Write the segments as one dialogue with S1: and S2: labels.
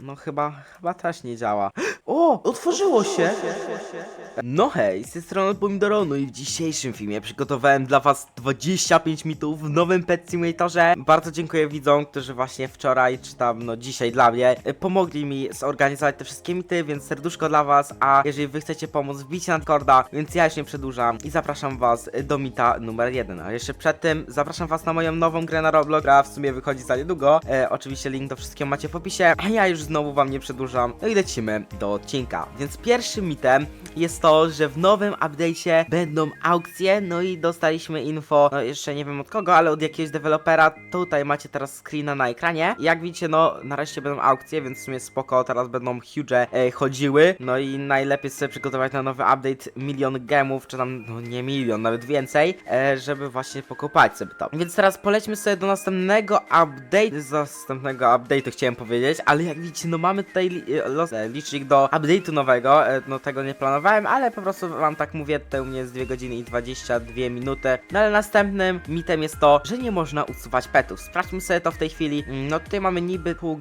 S1: no chyba, chyba też nie działa. O, otworzyło się! No hej, z tej strony Pomidoronu i w dzisiejszym filmie przygotowałem dla was 25 mitów w nowym Pet Simulatorze. Bardzo dziękuję widzom, którzy właśnie wczoraj, czy tam no dzisiaj dla mnie, y, pomogli mi zorganizować te wszystkie mity, więc serduszko dla was, a jeżeli wy chcecie pomóc, wbicie na Discorda, więc ja już nie przedłużam i zapraszam was do mita numer 1. A jeszcze przed tym zapraszam was na moją nową grę na Roblox, która w sumie wychodzi za niedługo. E, oczywiście link do wszystkiego macie w opisie, a ja już znowu wam nie przedłużam. No i lecimy do odcinka. Więc pierwszym mitem jest to, że w nowym update'cie będą aukcje, no i dostaliśmy info, no jeszcze nie wiem od kogo, ale od jakiegoś dewelopera. Tutaj macie teraz screena na ekranie. Jak widzicie, no nareszcie będą aukcje, więc w sumie spoko, teraz będą huge e, chodziły. No i najlepiej sobie przygotować na nowy update milion gemów, czy tam, no nie milion, nawet więcej, e, żeby właśnie pokopać sobie to. Więc teraz polećmy sobie do następnego update, z następnego update'u chciałem powiedzieć, ale jak widzicie, no mamy tutaj e, e, licznik do update'u nowego, e, no tego nie planowałem, ale po prostu wam tak mówię, tutaj u mnie jest 2 godziny i 22 minuty. No ale następnym mitem jest to, że nie można usuwać petów. Sprawdźmy sobie to w tej chwili. Mm, No tutaj mamy niby pług,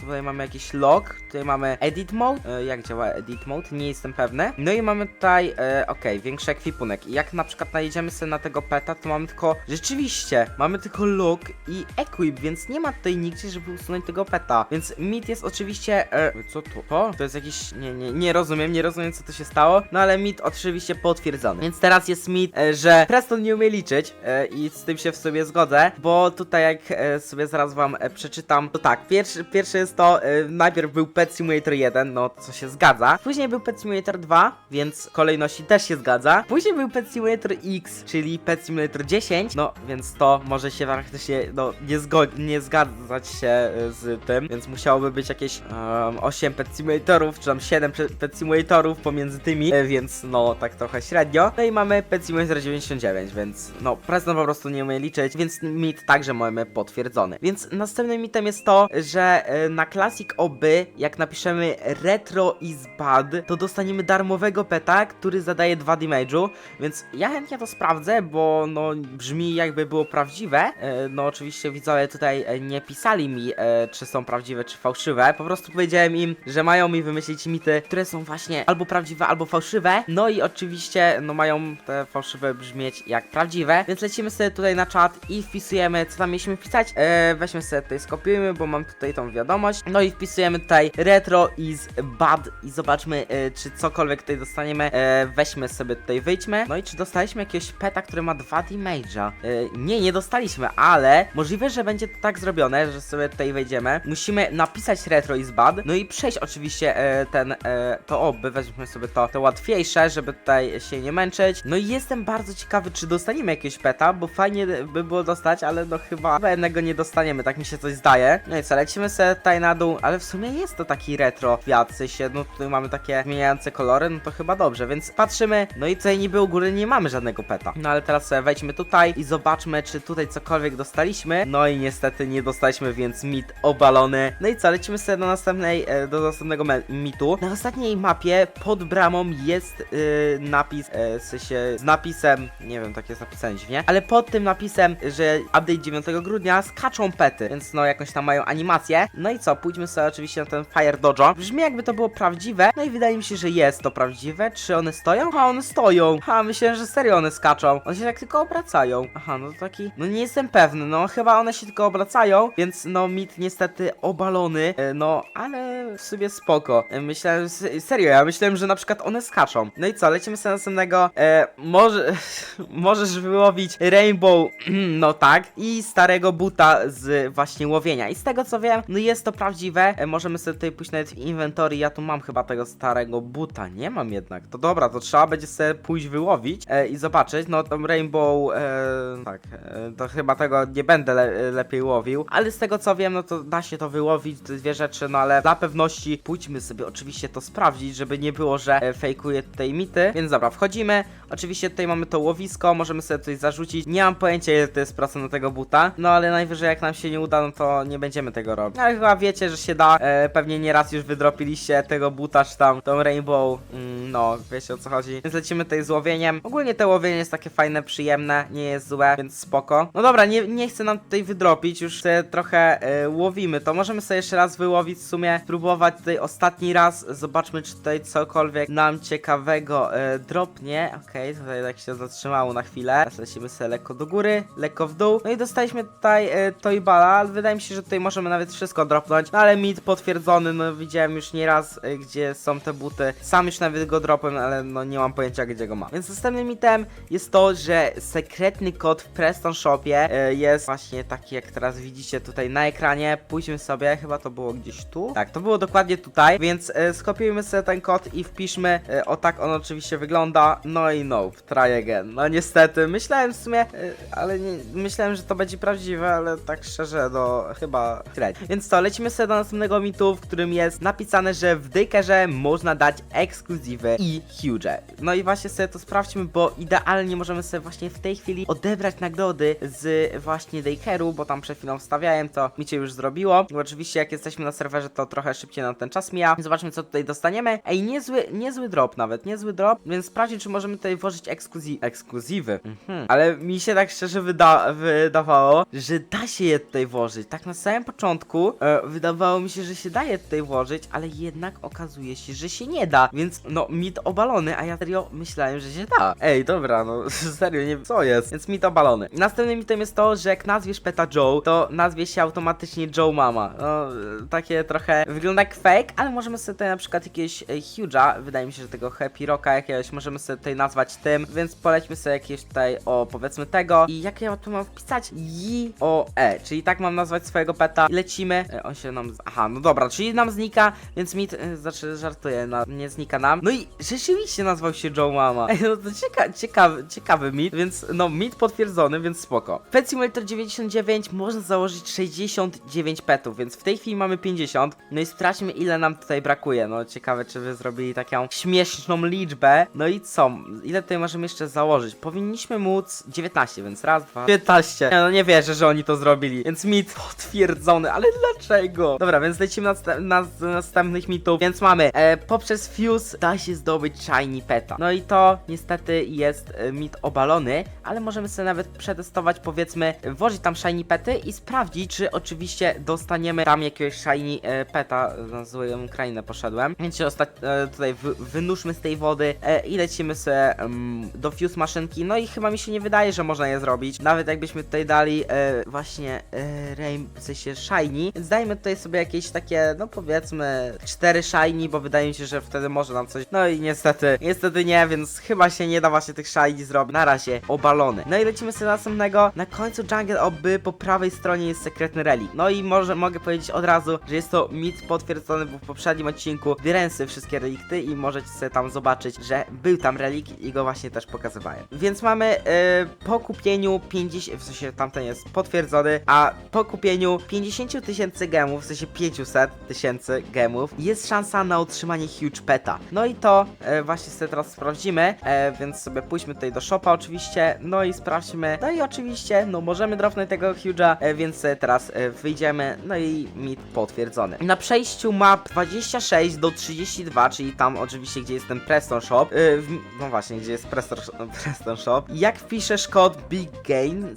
S1: tutaj mamy jakiś log, tutaj mamy edit mode. Jak działa edit mode? Nie jestem pewny. No i mamy tutaj, e, okej, większy ekwipunek. Jak na przykład najedziemy sobie na tego peta, to mamy tylko, rzeczywiście, mamy tylko log i equip, więc nie ma tutaj nigdzie, żeby usunąć tego peta. Więc mit jest oczywiście, e, co to? To? To jest jakiś, nie, nie, nie rozumiem, nie rozumiem co to się stało. No ale mit oczywiście potwierdzony. Więc teraz jest mit, e, że Preston nie umie liczyć e, i z tym się w sobie zgodzę, bo tutaj jak e, sobie zaraz wam e, przeczytam, to tak, pierwszy, pierwszy jest to, e, najpierw był Pet Simulator 1, no co się zgadza. Później był Pet Simulator 2, więc kolejności też się zgadza. Później był Pet Simulator X, czyli Pet Simulator 10, no więc to może się praktycznie, no nie, nie zgadzać się e, z tym, więc musiałoby być jakieś um, 8 Pet Simulatorów, czy tam 7 pe- Pet Simulatorów pomiędzy tymi, e, więc no tak trochę średnio. No i mamy Pet Simulator 99, więc no Preston po prostu nie umie liczyć, więc mit także mamy potwierdzony. Więc następnym mitem jest to, że e, na Classic OB, jak napiszemy Retro is bad, to dostaniemy darmowego peta, który zadaje 2 damage'u, więc ja chętnie to sprawdzę, bo no brzmi jakby było prawdziwe. E, no oczywiście widzowie tutaj nie pisali mi, czy są prawdziwe, czy fałszywe. Po prostu powiedziałem im, że mają mi wymyślić mity, które są właśnie albo prawdziwe, albo fałszywe. No i oczywiście, no mają te fałszywe brzmieć jak prawdziwe, więc lecimy sobie tutaj na czat i wpisujemy, co tam mieliśmy wpisać. E, weźmy sobie tutaj, skopiujmy, bo mam tutaj tą wiadomość. No i wpisujemy tutaj retro is bad i zobaczmy, e, czy cokolwiek tutaj dostaniemy. E, weźmy sobie tutaj, wyjdźmy. No i czy dostaliśmy jakiegoś peta, który ma 2 damage'a? E, nie, nie dostaliśmy, ale możliwe, że będzie to tak zrobione, że sobie tutaj wejdziemy. Musimy napisać retro is bad, no i przejść oczywiście e, ten, e, to oby, weźmy sobie to, to łatwiejsze, żeby tutaj się nie męczyć. No i jestem bardzo ciekawy, czy dostaniemy jakiegoś peta, bo fajnie by było dostać, ale no chyba, jednego nie dostaniemy, tak mi się coś zdaje. No i co, lecimy sobie tutaj na dół, ale w sumie jest to taki retro kwiat, sensie, no tutaj mamy takie zmieniające kolory, no to chyba dobrze, więc patrzymy, no i tutaj niby u góry nie mamy żadnego peta. No ale teraz sobie wejdźmy tutaj i zobaczmy, czy tutaj cokolwiek dostaliśmy. No i niestety nie dostaliśmy, więc mit obalony. No i co, lecimy do następnej, e, do następnego mitu. Na ostatniej mapie pod bramą jest y, napis, e, w sensie z napisem, nie wiem, tak jest napisane dziwnie, ale pod tym napisem, że update 9 grudnia skaczą pety, więc no jakąś tam mają animację. No i co, pójdźmy sobie oczywiście na ten Fire Dojo. Brzmi jakby to było prawdziwe, no i wydaje mi się, że jest to prawdziwe. Czy one stoją? Ha, one stoją. Ha, myślałem, że serio one skaczą. One się tak tylko obracają. Aha, no to taki, no nie jestem pewny, no chyba one się tylko obracają, więc no mit niestety obalony, e, no ale w sobie spoko. Myślałem, serio, ja myślałem, że na przykład one skaczą. No i co, lecimy sobie następnego. E, może, możesz wyłowić Rainbow, no tak, i starego buta z właśnie łowienia. I z tego co wiem, no jest to prawdziwe. E, możemy sobie tutaj pójść nawet w inwentory. Ja tu mam chyba tego starego buta. Nie mam jednak. To dobra, to trzeba będzie sobie pójść wyłowić e, i zobaczyć. No tam Rainbow, e, tak, e, to chyba tego nie będę le lepiej łowił. Ale z tego co wiem, no to da się to wyłowić, te dwie rzeczy, no ale dla pewności pójdźmy sobie oczywiście to sprawdzić, żeby nie było, że e, fejkuje tutaj mity. Więc dobra, wchodzimy. Oczywiście tutaj mamy to łowisko, możemy sobie coś zarzucić. Nie mam pojęcia ile to jest procent do tego buta. No ale najwyżej jak nam się nie uda, no to nie będziemy tego robić. Ale chyba wiecie, że się da. E, pewnie nieraz już wydropiliście tego buta, czy tam tą rainbow. Mm, no, wiecie o co chodzi. Więc lecimy tutaj z łowieniem. Ogólnie te łowienie jest takie fajne, przyjemne, nie jest złe, więc spoko. No dobra, nie, nie chcę nam tutaj wydropić, już sobie trochę e, łowimy to. Możemy sobie jeszcze raz wyłowić w sumie, spróbować tutaj ostatni raz. Zobaczmy, czy tutaj cokolwiek nam ciekawego e, dropnie. Okej, tutaj tak się zatrzymało na chwilę. Teraz lecimy sobie lekko do góry, lekko w dół. No i dostaliśmy tutaj e, Toybala, ale wydaje mi się, że tutaj możemy nawet wszystko dropnąć. No ale mit potwierdzony, no widziałem już nieraz, e, gdzie są te buty. Sam już nawet go dropłem, ale no nie mam pojęcia, gdzie go mam. Więc następnym mitem jest to, że sekretny kod w Preston Shopie e, jest właśnie taki, jak teraz widzicie tutaj na ekranie. Pójdźmy sobie, chyba to było gdzieś tu. Tak, to było dokładnie tutaj, więc e, skopiujmy sobie ten kod i wpiszmy. E, o tak on oczywiście wygląda. No i nope, try again. No niestety, myślałem w sumie, e, ale nie, myślałem, że to będzie prawdziwe, ale tak szczerze, no chyba średnio. Więc to, lecimy sobie do następnego mitu, w którym jest napisane, że w Daykerze można dać ekskluzywy i huge. No i właśnie sobie to sprawdźmy, bo idealnie możemy sobie właśnie w tej chwili odebrać nagrody z właśnie Daykeru, bo tam przed chwilą wstawiałem, to mi się już zrobiło. I oczywiście jak jesteśmy na serwerze, to trochę szybciej nam ten czas mija. Zobaczmy co tutaj dostaniemy. Ej, niezły, niezły drop nawet, niezły drop, więc sprawdźmy, czy możemy tutaj włożyć ekskluzi ekskluzywy. Mhm. Ale mi się tak szczerze wyda wydawało, że da się je tutaj włożyć. Tak na samym początku e, wydawało mi się, że się da je tutaj włożyć, ale jednak okazuje się, że się nie da. Więc no, mit obalony, a ja serio myślałem, że się da. Ej, dobra, no serio, nie co jest. Więc mit obalony. Następnym mitem jest to, że jak nazwiesz peta Joe, to nazwie się automatycznie Joe Mama. No, e, takie trochę wygląda jak fake, ale możemy sobie tutaj na przykład jakiegoś e, Huge'a, wydaje mi się, że tego Happy Rocka jakiegoś możemy sobie tutaj nazwać tym, więc polećmy sobie jakieś tutaj o powiedzmy tego i jak ja tu mam wpisać? J O E, czyli tak mam nazwać swojego peta lecimy. E, on się nam, aha, no dobra, czyli nam znika, więc mit, e, znaczy żartuję, no, nie znika nam. No i rzeczywiście nazwał się Joe Mama. No to cieka ciekawy, ciekawy mit, więc no mit potwierdzony, więc spoko. Pet Simulator 99 można założyć 69 petów, więc w tej chwili mamy 50. No i sprawdźmy ile nam tutaj brakuje. No ciekawe czy wy zrobili taką śmieszną liczbę. No i co? Ile tutaj możemy jeszcze założyć? Powinniśmy móc 19, więc raz, dwa, 15. Nie, no nie wierzę, że oni to zrobili. Więc mit potwierdzony, ale dlaczego? Dobra, więc lecimy na, na, na następnych mitów. Więc mamy e, poprzez Fuse da się zdobyć Shiny Peta. No i to niestety jest e, mit obalony, ale możemy sobie nawet przetestować, powiedzmy, włożyć tam Shiny Pety i sprawdzić, czy oczywiście dostaniemy tam jakiegoś Shiny e, Peta. Na złą krainę poszedłem. Więc się e, tutaj wy wynurzmy z tej wody e, i lecimy sobie em, do Fuse maszynki. No i chyba mi się nie wydaje, że można je zrobić. Nawet jakbyśmy tutaj dali e, właśnie e, Rain, w sensie Shiny, więc dajmy tutaj sobie jakieś takie, no powiedzmy, cztery Shiny, bo wydaje mi się, że wtedy może nam coś. No i niestety, niestety nie, więc chyba się nie da właśnie tych Shiny zrobić. Na razie obalony. No i lecimy sobie do następnego. Na końcu Jungle Oby po prawej stronie jest sekretny relik. No i może mogę powiedzieć od razu, że jest to mit potwierdzony, bo w poprzednim odcinku sobie wszystkie relikty i możecie sobie tam zobaczyć, że był tam relik i go właśnie też pokazywałem. Więc mamy e, po kupieniu 50, w sensie tamten jest potwierdzony, a po kupieniu 50 tysięcy gemów, w sensie 500 tysięcy gemów, jest szansa na otrzymanie huge peta. No i to e, właśnie sobie teraz sprawdzimy, e, więc sobie pójdźmy tutaj do shopa oczywiście, no i sprawdźmy. No i oczywiście, no możemy dropnąć tego huge'a, e, więc teraz e, wyjdziemy, no i mit potwierdzony. Na przejściu map 26 do 32, czyli tam oczywiście, gdzie jest ten Preston Shop, w, no właśnie, gdzie jest Preston, Preston Shop, jak wpiszesz kod Big Game,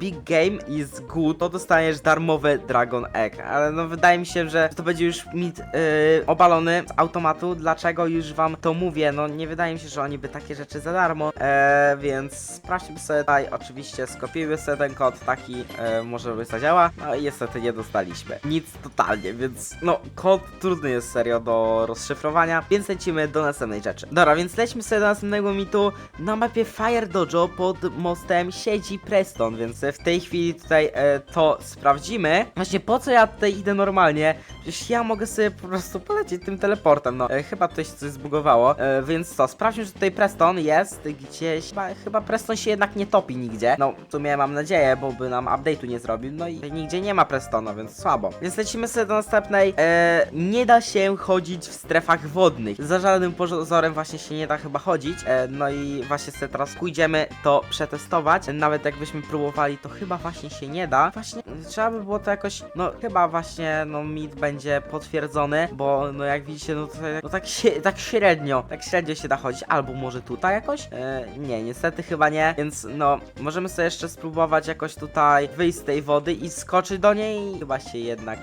S1: Big Game is good, to dostaniesz darmowe Dragon Egg, ale no wydaje mi się, że to będzie już mit e, obalony z automatu, dlaczego już wam to mówię, no nie wydaje mi się, że oni by takie rzeczy za darmo, e, więc sprawdźmy sobie tutaj, oczywiście skopiujmy sobie ten kod, taki e, może by zadziała, no i niestety nie dostaliśmy, nic totalnie, więc no kod trudny jest serio do rozszyfrowania, więc lecimy do następnej rzeczy. Dobra, więc lećmy sobie do następnego mitu, na mapie Fire Dojo pod mostem siedzi Preston, więc w tej chwili tutaj e, to sprawdzimy. Właśnie po co ja tutaj idę normalnie? Przecież ja mogę sobie po prostu polecieć tym teleportem, no. E, chyba tutaj się coś zbugowało, e, więc co, sprawdźmy, że tutaj Preston jest gdzieś, chyba, chyba Preston się jednak nie topi nigdzie. No, w sumie mam nadzieję, bo by nam update'u nie zrobił, no i nigdzie nie ma Prestona, więc słabo. Więc lecimy sobie do następnej. E, nie da się chodzić w strefach wodnych. Za żadnym pozorem właśnie się nie da chyba chodzić. E, no i właśnie sobie teraz pójdziemy to przetestować. Nawet jakbyśmy próbowali, to chyba właśnie się nie da. Właśnie trzeba by było to jakoś, no chyba właśnie, no mit będzie potwierdzony, bo no jak widzicie, no tutaj, no tak, się, tak średnio, tak średnio się da chodzić. Albo może tutaj jakoś? E, nie, niestety chyba nie, więc no możemy sobie jeszcze spróbować jakoś tutaj wyjść z tej wody i skoczyć do niej. Chyba się jednak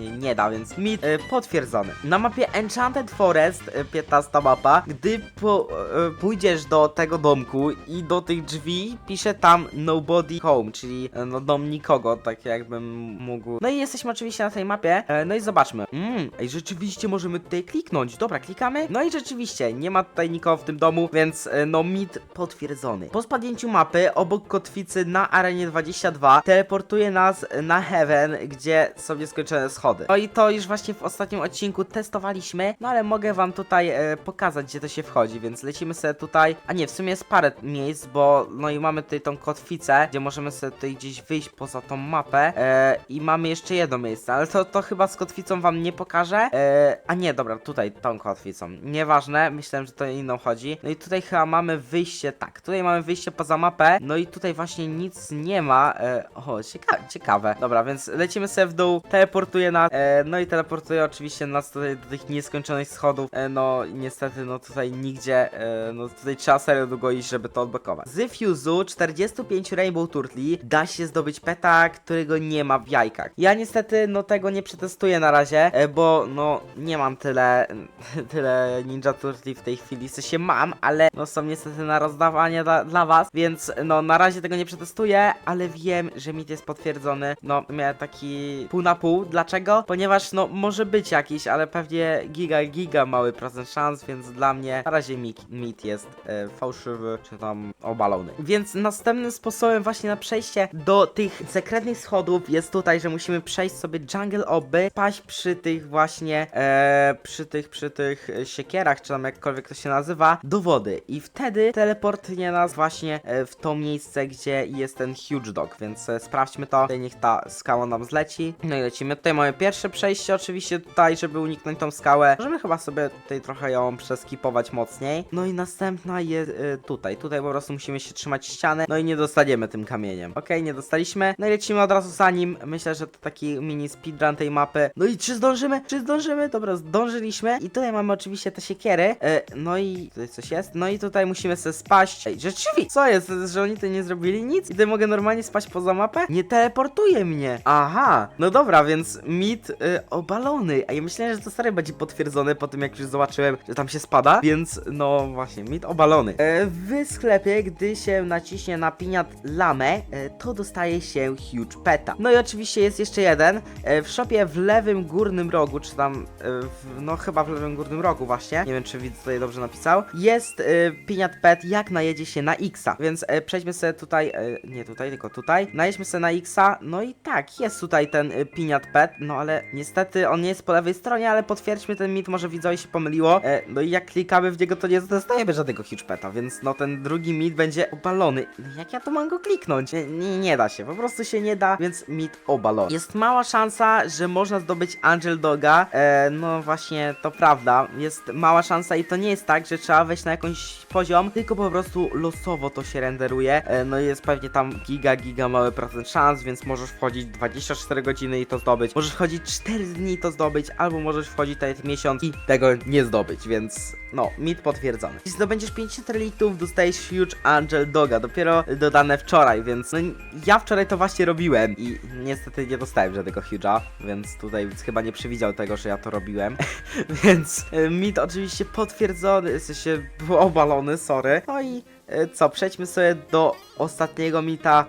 S1: nie da, więc mit e, potwierdzony. Na mapie Enchanted Forest, e, 15 mapa, gdy po, e, pójdziesz do tego domku i do tych drzwi, pisze tam nobody home, czyli e, no dom nikogo, tak jakbym mógł. No i jesteśmy oczywiście na tej mapie, e, no i zobaczmy. Mm, ej, rzeczywiście możemy tutaj kliknąć. Dobra, klikamy. No i rzeczywiście, nie ma tutaj nikogo w tym domu, więc e, no mit potwierdzony. Po spadnięciu mapy, obok kotwicy na arenie 22, teleportuje nas na Heaven, gdzie są nieskończone schody. No i to już właśnie w ostatnim odcinku testowaliśmy, no ale mogę wam tutaj e, pokazać, gdzie to się wchodzi, więc lecimy sobie tutaj. A nie, w sumie jest parę miejsc, bo no i mamy tutaj tą kotwicę, gdzie możemy sobie tutaj gdzieś wyjść poza tą mapę e, i mamy jeszcze jedno miejsce, ale to, to chyba z kotwicą wam nie pokażę. E, a nie, dobra, tutaj tą kotwicą. Nieważne, myślałem, że to inną chodzi. No i tutaj chyba mamy wyjście, tak, tutaj mamy wyjście poza mapę, no i tutaj właśnie nic nie ma. E, o, cieka ciekawe. Dobra, więc lecimy sobie w dół, teleportuje e, no i teleportuje oczywiście nas tutaj do tych nieskończonych schodów. E, no niestety, no tutaj nigdzie, e, no tutaj trzeba serio długo iść, żeby to odblokować. Z Fuse'u 45 Rainbow Turtli da się zdobyć peta, którego nie ma w jajkach. Ja niestety, no tego nie przetestuję na razie, e, bo no nie mam tyle, tyle Ninja Turtli w tej chwili, w sensie mam, ale no są niestety na rozdawanie dla, dla was, więc no na razie tego nie przetestuję, ale wiem, że mit jest potwierdzony. No miałem taki pół na pół. Dlaczego? Ponieważ no może być jakiś, ale pewnie giga, giga mały procent szans, więc dla mnie na razie mit, jest e, fałszywy, czy tam obalony. Więc następnym sposobem właśnie na przejście do tych sekretnych schodów jest tutaj, że musimy przejść sobie jungle oby, paść przy tych właśnie, e, przy tych, przy tych e, siekierach, czy tam jakkolwiek to się nazywa, do wody. I wtedy teleportnie nas właśnie e, w to miejsce, gdzie jest ten huge dog, więc e, sprawdźmy to. Niech ta skała nam zleci. No i lecimy. Tutaj mamy pierwsze przejście oczywiście tutaj, żeby uniknąć tą skałę. Możemy chyba sobie tutaj trochę ją przeskipować mocniej. No i następna jest e, tutaj. Tutaj po prostu musimy się trzymać ściany. No i nie dostaniemy tym kamieniem. Okej, nie dostaliśmy. No i lecimy od razu za nim. Myślę, że to taki mini speedrun tej mapy. No i czy zdążymy? Czy zdążymy? Dobra, zdążyliśmy. I tutaj mamy oczywiście te siekiery. E, no i tutaj coś jest. No i tutaj musimy sobie spaść. Ej, rzeczywiście! Co jest? Że oni tutaj nie zrobili nic? I tutaj mogę normalnie spać poza mapę? Nie teleportuje mnie. Aha. No dobra, więc mit y, obalony. A ja myślałem, że to stary będzie potwierdzone po tym, jak już zobaczyłem, że tam się spada. Więc no właśnie, mit obalony. E, w sklepie, gdy się naciśnie na piniat lamę, e, to dostaje się huge peta. No i oczywiście jest jeszcze jeden. E, w shopie w lewym górnym rogu, czy tam, e, w, no chyba w lewym górnym rogu właśnie. Nie wiem, czy widz tutaj dobrze napisał. Jest e, piniat pet, jak najedzie się na Xa. Więc e, przejdźmy sobie tutaj, e, nie tutaj, tylko tutaj. Najedźmy sobie na Xa. No i tak, jest tutaj ten e, piniat pet. No ale niestety on nie jest po lewej stronie, ale potwierdźmy ten mit, może widzowie się pomyliło. E, no i jak klikamy w niego, to nie dostajemy żadnego huge peta, więc no ten drugi mit będzie obalony. No Jak ja to mam go kliknąć? Nie, nie, nie da się, po prostu się nie da, więc mit obalony. Jest mała szansa, że można zdobyć Angel Doga. E, no właśnie, to prawda. Jest mała szansa i to nie jest tak, że trzeba wejść na jakąś poziom, tylko po prostu losowo to się renderuje. E, no jest pewnie tam giga, giga mały procent szans, więc możesz wchodzić 24 godziny i to zdobyć. Możesz wchodzić 4 dni to zdobyć, albo możesz wchodzić tutaj miesiąc i tego nie zdobyć, więc no, mit potwierdzony. Jeśli zdobędziesz 50 reliktów, dostajesz Huge Angel Doga, dopiero dodane wczoraj, więc no ja wczoraj to właśnie robiłem i niestety nie dostałem żadnego Huge'a, więc tutaj chyba nie przewidział tego, że ja to robiłem. więc e, mit oczywiście potwierdzony, w sensie obalony, sorry. No i e, co, przejdźmy sobie do ostatniego mita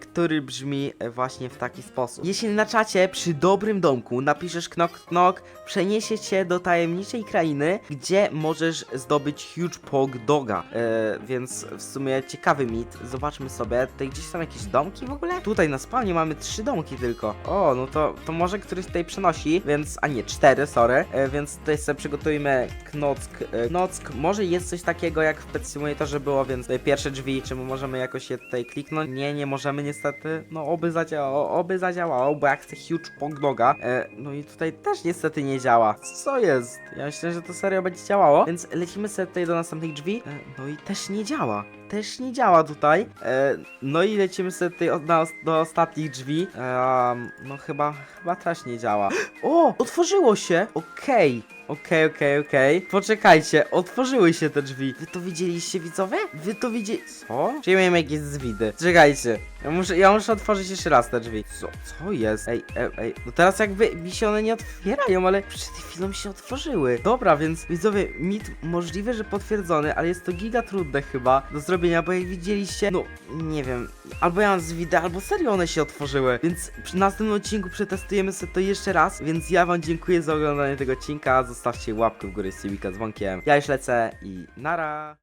S1: który brzmi e, właśnie w taki sposób. Jeśli na czacie przy dobrym domku napiszesz knock knock, przeniesie cię do tajemniczej krainy, gdzie możesz zdobyć huge pog doga. E, więc w sumie ciekawy mit. Zobaczmy sobie. Tutaj gdzieś są jakieś domki w ogóle? Tutaj na spawnie mamy trzy domki tylko. O, no to, to może któryś tutaj przenosi, więc, a nie, cztery, sorry. E, więc tutaj sobie przygotujmy knock, e, knock. Może jest coś takiego jak w Pet Simulatorze było, więc tutaj pierwsze drzwi, czy my możemy jakoś je tutaj kliknąć? Nie, nie możemy próbujemy niestety, no oby zadziałało, oby zadziałało, bo ja chcę huge pongnoga, e, no i tutaj też niestety nie działa, co jest? Ja myślę, że to serio będzie działało, więc lecimy sobie tutaj do następnych drzwi, e, no i też nie działa, też nie działa tutaj, e, no i lecimy sobie tutaj od, na, do ostatnich drzwi, e, no chyba, chyba też nie działa. O, otworzyło się, okej. Okej, okej, okej. Poczekajcie, otworzyły się te drzwi. Wy to widzieliście, widzowie? Wy to widzieli... Co? Miałem jakieś zwidy? Czekajcie. Ja muszę, ja muszę otworzyć jeszcze raz te drzwi. Co, co jest? Ej, ej, ej. No teraz jakby mi się one nie otwierają, ale przed chwilą się otworzyły. Dobra, więc widzowie, mit możliwe, że potwierdzony, ale jest to giga trudne chyba do zrobienia, bo jak widzieliście, no nie wiem, albo ja mam zwidy, albo serio one się otworzyły. Więc przy następnym odcinku przetestujemy sobie to jeszcze raz, więc ja wam dziękuję za oglądanie tego odcinka. Zostawcie łapkę w górę z dzwonkiem. Ja już lecę i nara.